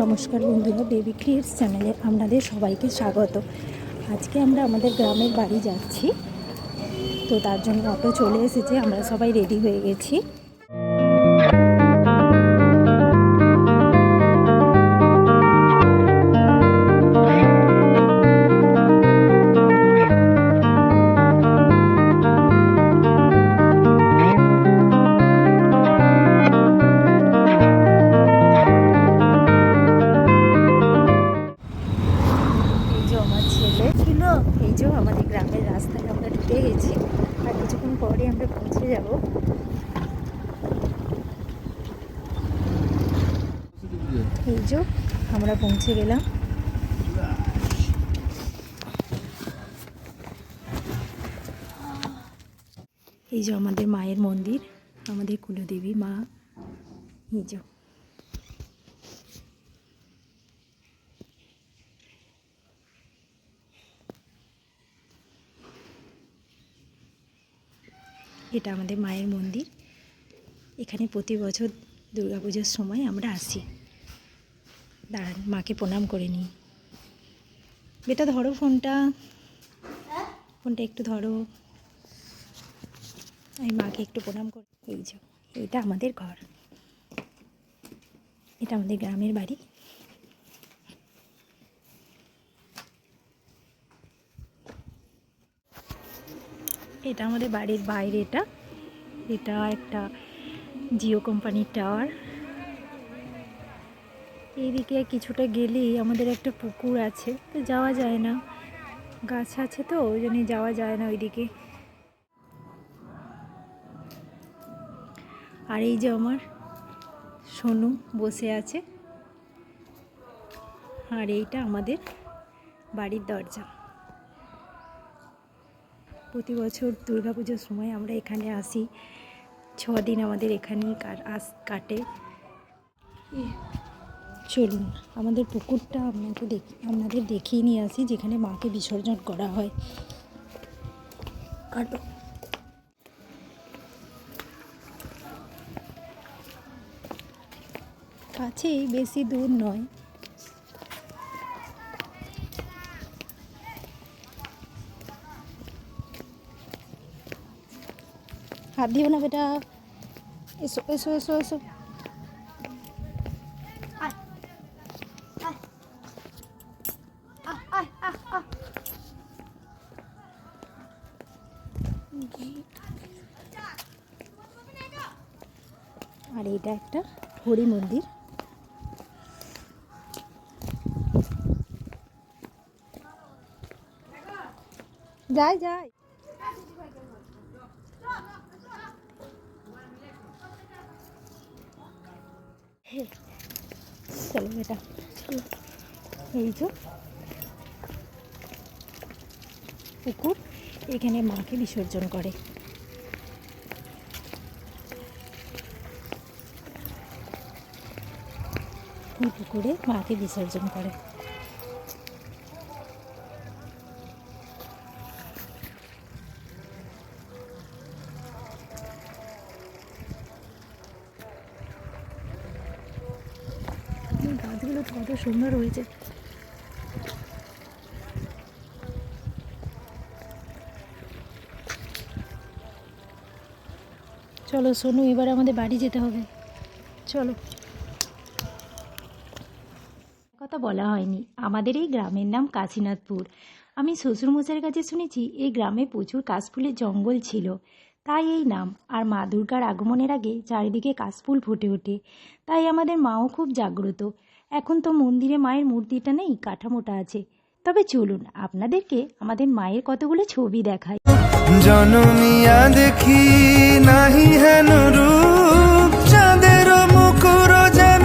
নমস্কার বন্ধুরা baby creates চ্যানেলে আপনাদের সবাইকে স্বাগত। আজকে আমরা আমাদের গ্রামের বাড়ি যাচ্ছি। তো তার জন্য অটো চলে এসেছে, আমরা সবাই রেডি হয়ে গেছি। আমরা যাব। এই যে আমরা পৌঁছে গেলাম। এই যে আমাদের মায়ের মন্দির, আমাদের কুলদেবী মা। এই যে। এটা আমাদের মায়ের মন্দির। এখানে প্রতি বছর দুর্গাপুজোর সময় আমরা আসি। দাঁড়ান, মাকে প্রণাম করে নিই। বেটা ধরো ফোনটা। ফোনটা একটু ধরো। আমি মাকে একটু প্রণাম করি। এই যে, এইটা আমাদের ঘর। এটা আমাদের গ্রামের বাড়ি। এটা আমাদের বাড়ির বাইরে এটা। এটা একটা জিও কোম্পানির টাওয়ার। এইদিকে কিছুটা গেলেই আমাদের একটা পুকুর আছে, তো যাওয়া যায় না। গাছ আছে তো, ওই জন্য যাওয়া যায় না ওইদিকে। আর এই যে আমার সোনু বসে আছে। আর এইটা আমাদের বাড়ির দরজা। প্রতি বছর দুর্গাপুজোর সময় আমরা এখানে আসি। ছ দিন আমাদের এখানেই আস, কাটে। চলুন, আমাদের পুকুরটা আপনাকে দেখ আপনাদের দেখিয়ে নিয়ে আসি, যেখানে মাকে বিসর্জন করা হয়। কাটো। কাছেই বেশি দূর নয়। হাত দিও না বেটা? এসো এসো এসো এসো। আর এটা একটা হরি মন্দির। যাই যাই। চলো বেটা চলো। এই যে পুকুর এখানে মাকে বিসর্জন করে। পুকুরে মাকে বিসর্জন করে। গাছগুলো কত সুন্দর হয়েছে। চলো, সোনু, এবার আমাদের বাড়ি যেতে হবে। চলো। কথা বলা হয়নি। আমাদের এই গ্রামের নাম কাশীনাথপুর। আমি শ্বশুরমশাইয়ের কাছে শুনেছি, এই গ্রামে প্রচুর কাশফুলের জঙ্গল ছিল। তাই এই নাম। আর মা দুর্গার আগমনের আগে চারিদিকে কাশফুল ফুটে ওঠে। তাই আমাদের মাও খুব জাগ্রত। এখন তো মন্দিরে মায়ের মূর্তিটা নেই কাঠামোটা আছে। তবে চলুন আপনাদেরকে আমাদের মায়ের কতগুলো ছবি দেখাই। জনমিয়া দেখি নাহি হেন রূপ চাঁদের মুকুর যেন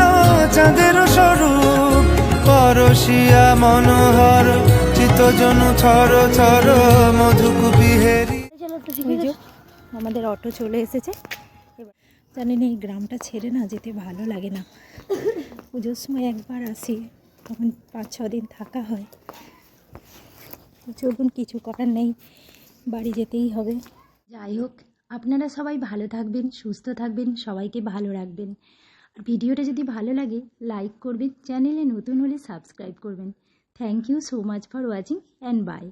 চাঁদের স্বরূপ। পরশিয়া মনোহর চিতজন থর থর মধুকুপি হেরি। ওই যে আমাদের অটো চলে এসেছে। এবার জানেন এই গ্রামটা ছেড়ে না যেতে ভালো লাগে না। পুজোর সময় একবার আসি, তখন পাঁচ, ছ দিন থাকা হয়। চলুন কিছু করার নেই, বাড়ি যেতেই হবে। যাই হোক, আপনারা সবাই ভালো থাকবেন, সুস্থ থাকবেন, সবাইকে ভালো রাখবেন। আর ভিডিওটা যদি ভালো লাগে, লাইক করবেন, চ্যানেলে নতুন হলে সাবস্ক্রাইব করবেন। Thank you so much for watching and bye